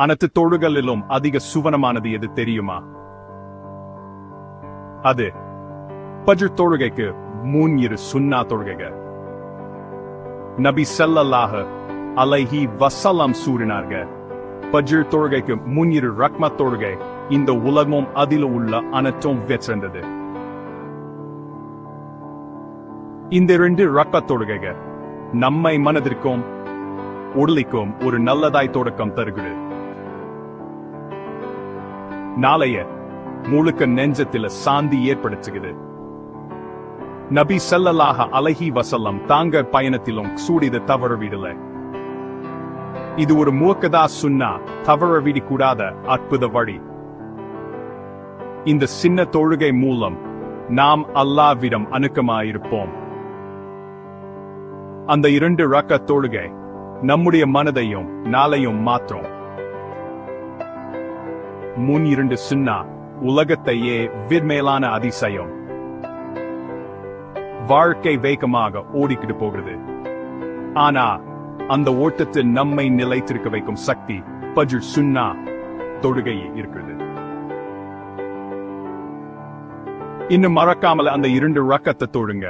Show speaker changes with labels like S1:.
S1: அனைத்து தொழுகளிலும் அதிக சுவனமானது எது தெரியுமா? அது பஜர் தொழுகைக்கு முன் இரு சுன்னா தொழுகைகள் நபி ஸல்லல்லாஹு அலைஹி வஸல்லம் சூறினார்கள் பஜர் தொழுகைக்கு முன் இரு ரக்ம தொழுகை இந்த உலகமும் அதில் உள்ள அனைத்தும் வெற்றிருந்தது இந்த இரண்டு ரக்ம தொழுகைகள் நம்மை மனதிற்கும் உடலிக்கும் ஒரு நல்லதாய் தொடக்கம் தருகிறது. நாளைய முழுக்க நெஞ்சத்தில சாந்தி ஏற்படுத்துகிறது. நபி செல்லலாக அலைஹி வசல்லம் தாங்க பயணத்திலும் சூடித தவறவிடல இது ஒரு மூக்கதா சுன்னா தவறவிட கூடாத அற்புத வழி. இந்த சின்ன தொழுகை மூலம் நாம் அல்லாவிடம் அணுக்கமாயிருப்போம். அந்த இரண்டு ரக்க தொழுகை நம்முடைய மனதையும் நாளையும் மாற்றும். முன் இரண்டு சுன்னா உலகத்தையே விண்மேலான அதிசயம். வாழ்க்கை வேகமாக ஓடிக்கிட்டு போகிறது. ஆனா அந்த ஓட்டத்தில் நம்மை நிலைத்திருக்க வைக்கும் சக்தி பஜு சுன்னா தொழுகை இருக்கிறது. இன்னும் மறக்காமல் அந்த இரண்டு ரக்கத்தை தொழுங்க